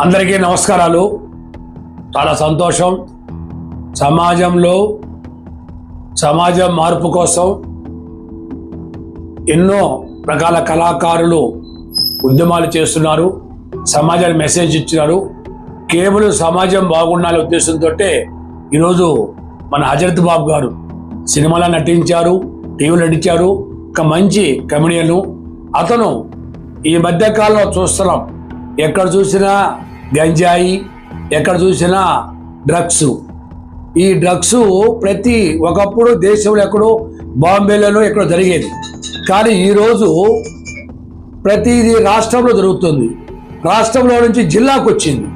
అందరికీ నమస్కారాలు. చాలా సంతోషం. సమాజంలో సమాజం మార్పు కోసం ఎన్నో రకాల కళాకారులు ఉద్యమాలు చేస్తున్నారు. సమాజానికి మెసేజ్ ఇచ్చినారు. కేవలం సమాజం బాగుండాలనే ఉద్దేశంతో ఈరోజు మన హజరత్ బాబు గారు సినిమాలో నటించారు టీవీలో నటించారు. ఒక మంచి కమెడియన్. అతను ఈ మధ్య కాలంలో చూస్తున్నాం. ఎక్కడ చూసినా గంజాయి ఎక్కడ చూసినా డ్రగ్స్. ఈ డ్రగ్స్ ప్రతి ఒకప్పుడు దేశంలో ఎక్కడో బాంబేలలో ఎక్కడో జరిగేది. కానీ ఈరోజు ప్రతిదీ రాష్ట్రంలో జరుగుతుంది. రాష్ట్రంలో నుంచి జిల్లాకు వచ్చింది.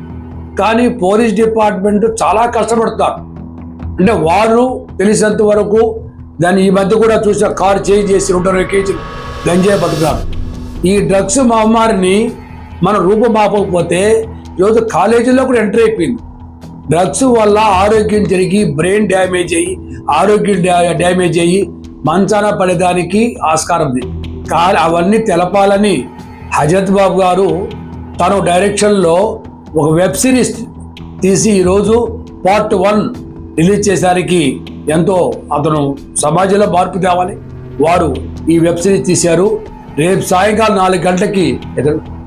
కానీ పోలీస్ డిపార్ట్మెంట్ చాలా కష్టపడతారు అంటే వాళ్ళు తెలిసినంత వరకు దాన్ని ఈ మధ్య కూడా చూసిన కారు చేంజ్ చేసి రెండు కేజీ కేజీలు గంజాయి పట్టుకున్నారు ఈ డ్రగ్స్ మహమ్మారిని మనం రూపుమాపకపోతే ఈరోజు కాలేజీలో కూడా ఎంటర్ అయిపోయింది. డ్రగ్స్ వల్ల ఆరోగ్యం జరిగి బ్రెయిన్ డ్యామేజ్ అయ్యి ఆరోగ్యం డ్యా- డ్యామేజ్ అయ్యి మంచాన పడేదానికి ఆస్కారం ఉంది. కానీ అవన్నీ తెలపాలని హజరత్ బాబు గారు తను డైరెక్షన్లో ఒక వెబ్ సిరీస్ తీసి ఈరోజు పార్ట్ వన్ రిలీజ్ చేసరికి ఎంతో అతను సమాజంలో మార్పు తేవాలి. వారు ఈ వెబ్ సిరీస్ తీశారు. రేపు సాయంకాలం నాలుగు గంటలకి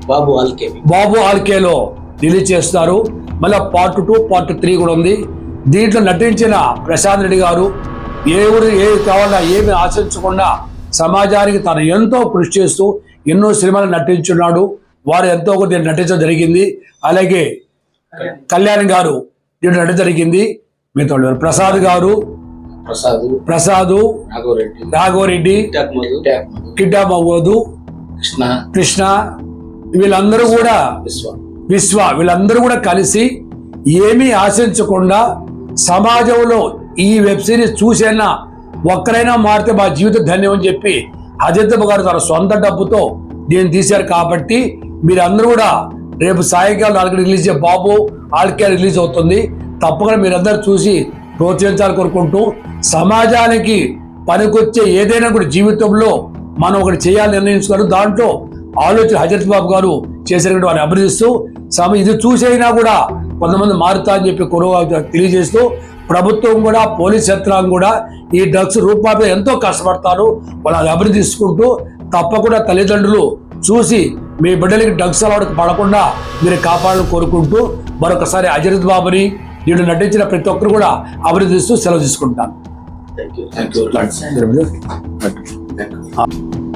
బాబు ఆల్కేవి బాబు ఆల్కేలో రిలీజ్ చేస్తారు. మళ్ళీ పార్ట్ టూ పార్ట్ త్రీ కూడా ఉంది. దీంట్లో నటించిన ప్రశాంత్ రెడ్డి గారు ఏ ఊరు ఏది కావాలన్నా ఏమి ఆశించకుండా సమాజానికి తను ఎంతో కృషి చేస్తూ ఎన్నో సినిమాలు నటించున్నాడు. వారు ఎంతో కొద్ది నటించడం జరిగింది. అలాగే కళ్యాణ్ గారు దీంట్లో నటించడం జరిగింది. మీతో. ప్రసాద్ గారు ప్రసాద్ ప్రసాదు రాఘవరెడ్డి కిడ్డా మవ్వదు కృష్ణ కృష్ణ వీళ్ళందరూ కూడా విశ్వ. విశ్వ వీళ్ళందరూ కూడా కలిసి ఏమీ ఆశించకుండా సమాజంలో ఈ వెబ్ సిరీస్ చూసైనా ఒక్కరైనా మారితే మా జీవితం ధన్యం అని చెప్పి అజిత్ గారు తన సొంత డబ్బుతో దీన్ని తీశారు కాబట్టి మీరందరూ కూడా రేపు సాయంకాలం నాలుగు రిలీజ్ అయ్యే బాబు ఆల్కే రిలీజ్ అవుతుంది. తప్పకుండా మీరందరూ చూసి ప్రోత్సహించాలని కోరుకుంటూ సమాజానికి పనికొచ్చే ఏదైనా కూడా జీవితంలో మనం ఒకటి చేయాలని నిర్ణయించుకున్నారు దాంట్లో ఆలోచన హజరత్ బాబు గారు చేసినటువంటి వారిని అభినందిస్తూ సమ ఇది చూసైనా కూడా కొంతమంది మారుతా అని చెప్పి కొరవ తెలియజేస్తూ ప్రభుత్వం కూడా పోలీస్ యంత్రాంగం కూడా ఈ డ్రగ్స్ రూపాయలు ఎంతో కష్టపడతారు. వాళ్ళని అభినందించుకుంటూ తప్పకుండా తల్లిదండ్రులు చూసి మీ బిడ్డలకి డ్రగ్స్ అలవాటు పడకుండా మీరు కాపాడాలని కోరుకుంటూ మరొకసారి అజరిత్ బాబుని వీళ్ళు నటించిన ప్రతి ఒక్కరు కూడా అభినందిస్తూ సెలవు తీసుకుంటాను. Thank you thank you